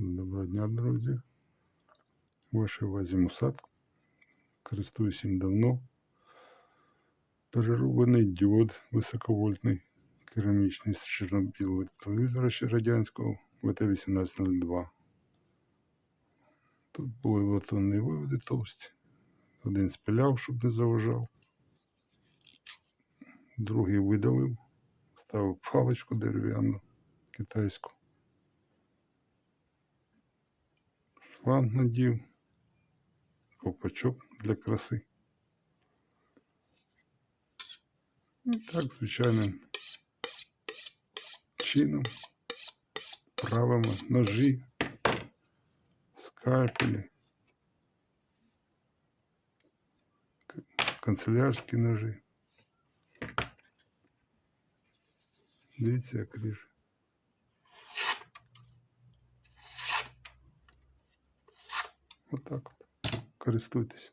Доброго дня, друзі. Вашій увазі мусат. Користуюсь їм давно. Перероблений діод високовольтний, керамічний з чорно-білого телевізора ще радянського ВТ-1802. Тут були латунні виводи товсті. Один спиляв, щоб не заважав. Другий видалив, ставив паличку дерев'яну китайську. шланг надів, ковпачок для краси. І так, звичайним чином правимо ножі, скальпелі, к- канцелярські ножі. Дивіться, як ріже. Отак от. Користуйтесь.